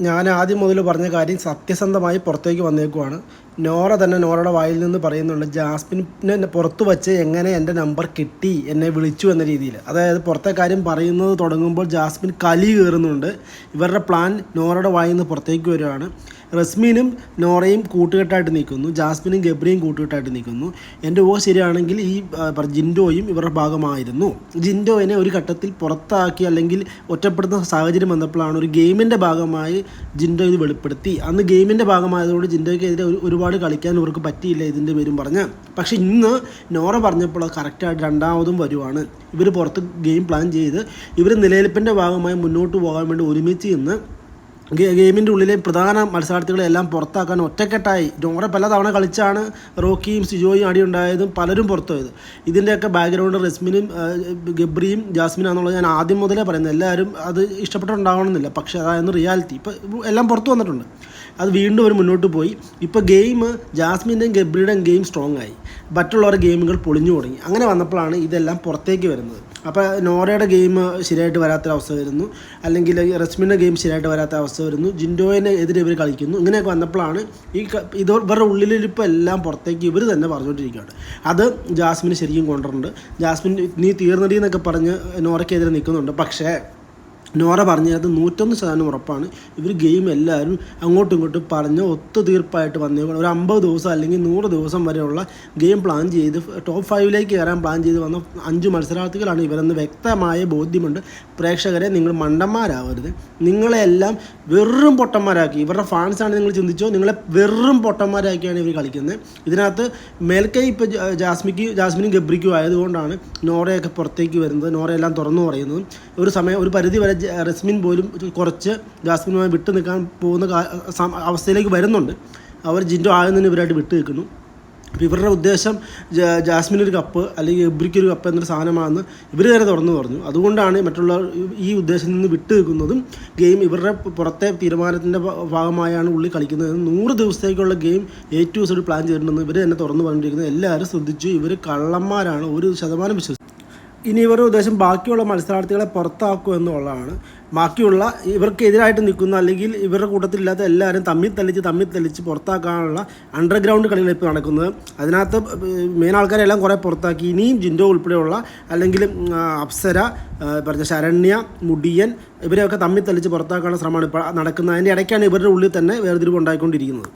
ഞാൻ ആദ്യം മുതൽ പറഞ്ഞ കാര്യം സത്യസന്ധമായി പുറത്തേക്ക് വന്നേക്കുവാണ്. നോറ തന്നെ നോറയുടെ വായിൽ നിന്ന് പറയുന്നുണ്ട് ജാസ്മിനെ പുറത്തു വച്ച് എങ്ങനെ എന്റെ നമ്പർ കിട്ടി എന്നെ വിളിച്ചു എന്ന രീതിയിൽ അതായത് പുറത്തെ കാര്യം പറയുന്നത് തുടങ്ങുമ്പോൾ ജാസ്മിൻ കലി കയറുന്നുണ്ട്. ഇവരുടെ പ്ലാൻ നോറയുടെ വായിൽ നിന്ന് പുറത്തേക്ക് വരുവാണ് റസ്മീനും നോറയും കൂട്ടുകെട്ടായിട്ട് നിൽക്കുന്നു. ജാസ്മിനും ഗബ്രിയും കൂട്ടുകെട്ടായിട്ട് നിൽക്കുന്നു. എന്റെ ഊഹ ശരിയാണെങ്കിൽ ഈ ജിൻഡോയും ഇവരുടെ ഭാഗമായിരുന്നു. ജിൻഡോയിനെ ഒരു ഘട്ടത്തിൽ പുറത്താക്കി അല്ലെങ്കിൽ ഒറ്റപ്പെടുന്ന സാഹചര്യം വന്നപ്പോഴാണ് ഒരു ഗെയിമിന്റെ ഭാഗമായി ജിൻഡോ ഇത് വെളിപ്പെടുത്തി. അന്ന് ഗെയിമിന്റെ ഭാഗമായതുകൊണ്ട് ജിൻഡോയ്ക്കെതിരെ ഒരു- ഒരുപാട് കളിക്കാൻ ഇവർക്ക് പറ്റിയില്ല ഇതിന്റെ പേരും പറഞ്ഞ്. പക്ഷേ ഇന്ന് നോറ പറഞ്ഞപ്പോൾ കറക്റ്റായിട്ട് രണ്ടാമതും വരുവാണ്. ഇവർ പുറത്ത് ഗെയിം പ്ലാൻ ചെയ്ത് ഇവർ നിലനിൽപ്പിന്റെ ഭാഗമായി മുന്നോട്ട് പോകാൻ വേണ്ടി ഒരുമിച്ച് ഇന്ന് ഗെയിമിന്റെ ഉള്ളിലെ പ്രധാന മത്സരാർത്ഥികളെ എല്ലാം പുറത്താക്കാൻ ഒറ്റക്കെട്ടായി. നോറെ പല തവണ കളിച്ചാണ് റോക്കിയും സിജോയും അടി ഉണ്ടായതും പലരും പുറത്തുപോയത്. ഇതിന്റെയൊക്കെ ബാക്ക്ഗ്രൗണ്ട് റസ്മിനും ഗബ്രിയും ഗബ്രിയും ജാസ്മിനാണെന്നുള്ളത് ഞാൻ ആദ്യം മുതലേ പറയുന്നത്. എല്ലാവരും അത് ഇഷ്ടപ്പെട്ടുണ്ടാവണമെന്നില്ല പക്ഷേ അതായിരുന്നു റിയാലിറ്റി. ഇപ്പോൾ എല്ലാം പുറത്തു വന്നിട്ടുണ്ട്. അത് വീണ്ടും അവർ മുന്നോട്ട് പോയി. ഇപ്പോൾ ഗെയിം ജാസ്മിന്റെയും ഗബ്രിയുടെയും ഗെയിം സ്ട്രോങ് ആയി മറ്റുള്ളവരുടെ ഗെയിമുകൾ പൊളിഞ്ഞു തുടങ്ങി. അങ്ങനെ വന്നപ്പോഴാണ് ഇതെല്ലാം പുറത്തേക്ക് വരുന്നത്. അപ്പോൾ നോറയുടെ ഗെയിം ശരിയായിട്ട് വരാത്തൊരവസ്ഥ വരുന്നു. അല്ലെങ്കിൽ റസ്മിന്റെ ഗെയിം ശരിയായിട്ട് വരാത്ത അവസ്ഥ വരുന്നു. ജിൻഡോയിനെ എതിരെ ഇവർ കളിക്കുന്നു. ഇങ്ങനെയൊക്കെ വന്നപ്പോഴാണ് ഈ ഇത് ഇവരുടെ ഉള്ളിലിരിപ്പോൾ എല്ലാം പുറത്തേക്ക് ഇവർ തന്നെ പറഞ്ഞുകൊണ്ടിരിക്കുകയാണ്. അത് ജാസ്മിന് ശരിക്കും കൊണ്ടുവരുന്നുണ്ട്. ജാസ്മിൻ നീ തീർന്നടി എന്നൊക്കെ പറഞ്ഞ് നോറയ്ക്കെതിരെ നിൽക്കുന്നുണ്ട്. പക്ഷേ നോറ പറഞ്ഞത് നൂറ്റൊന്ന് ശതമാനം ഉറപ്പാണ്. ഇവർ ഗെയിം എല്ലാവരും അങ്ങോട്ടും ഇങ്ങോട്ടും പറഞ്ഞ് ഒത്തുതീർപ്പായിട്ട് വന്നേക്കണം. ഒരു അമ്പത് ദിവസം അല്ലെങ്കിൽ നൂറ് ദിവസം വരെയുള്ള ഗെയിം പ്ലാൻ ചെയ്ത് ടോപ്പ് ഫൈവിലേക്ക് കയറാൻ പ്ലാൻ ചെയ്ത് വന്ന അഞ്ച് മത്സരാർത്ഥികളാണ് ഇവരെന്ന് വ്യക്തമായ ബോധ്യമുണ്ട്. പ്രേക്ഷകരെ നിങ്ങൾ മണ്ടന്മാരാവരുത്. നിങ്ങളെല്ലാം വെറും പൊട്ടന്മാരാക്കി. ഇവരുടെ ഫാൻസാണ് നിങ്ങൾ ചിന്തിച്ചോ? നിങ്ങളെ വെറും പൊട്ടന്മാരാക്കിയാണ് ഇവർ കളിക്കുന്നത്. ഇതിനകത്ത് മേൽക്കൈ ഇപ്പോൾ ജാസ്മിക്ക് ജാസ്മിനും ഗബ്രിക്കും ആയതുകൊണ്ടാണ് നോറയൊക്കെ പുറത്തേക്ക് വരുന്നത്. നോറയെല്ലാം തുറന്നു പറയുന്നതും ഒരു സമയം ഒരു പരിധി വരെ റസ്മിൻ പോലും കുറച്ച് ജാസ്മിനുമായി വിട്ടു നിൽക്കാൻ പോകുന്ന അവസ്ഥയിലേക്ക് വരുന്നുണ്ട്. അവർ ജിൻഡോ ആകുന്നതിന് ഇവരായിട്ട് വിട്ടു നിൽക്കുന്നു. അപ്പോൾ ഇവരുടെ ഉദ്ദേശം ജാസ്മിൻ ഒരു കപ്പ് അല്ലെങ്കിൽ എബ്രിക്ക് ഒരു കപ്പ് എന്നൊരു സാധനമാണെന്ന് ഇവർ തന്നെ തുറന്നു പറഞ്ഞു. അതുകൊണ്ടാണ് മറ്റുള്ള ഈ ഉദ്ദേശത്തിൽ നിന്ന് വിട്ടു നിൽക്കുന്നതും ഗെയിം ഇവരുടെ പുറത്തെ തീരുമാനത്തിന്റെ ഭാഗമായാണ് ഉള്ളിൽ കളിക്കുന്നത്. നൂറ് ദിവസത്തേക്കുള്ള game A to side plan ചെയ്തിട്ടുണ്ടെന്ന് ഇവർ തന്നെ തുറന്നു പറഞ്ഞിരിക്കുന്നത്. എല്ലാവരും ശ്രദ്ധിച്ചു. ഇവർ കള്ളന്മാരാണ്. ഒരു ശതമാനം വിശ്വസിച്ചു. ഇനി ഇവരുടെ ഉദ്ദേശം ബാക്കിയുള്ള മത്സരാർത്ഥികളെ പുറത്താക്കുക എന്നുള്ളതാണ്. ബാക്കിയുള്ള ഇവർക്കെതിരായിട്ട് നിൽക്കുന്ന അല്ലെങ്കിൽ ഇവരുടെ കൂട്ടത്തിലില്ലാത്ത എല്ലാവരും തമ്മിൽ തല്ലിച്ച് തമ്മിൽ തല്ലിച്ച് പുറത്താക്കാനുള്ള അണ്ടർഗ്രൗണ്ട് കളികൾ ഇപ്പോൾ നടക്കുന്നത്. അതിനകത്ത് മെയിൻ ആൾക്കാരെല്ലാം കുറേ പുറത്താക്കി. ഇനിയും ജിൻഡോ ഉൾപ്പെടെയുള്ള അല്ലെങ്കിൽ അപ്സര പറഞ്ഞ ശരണ്യ മുടിയൻ ഇവരെയൊക്കെ തമ്മിൽ തല്ലിച്ച് പുറത്താക്കാനുള്ള ശ്രമമാണ് ഇപ്പോൾ നടക്കുന്നത്. അതിന്റെ ഇടയ്ക്കാണ് ഇവരുടെ ഉള്ളിൽ തന്നെ വേർതിരിവ് ഉണ്ടായിക്കൊണ്ടിരിക്കുന്നത്.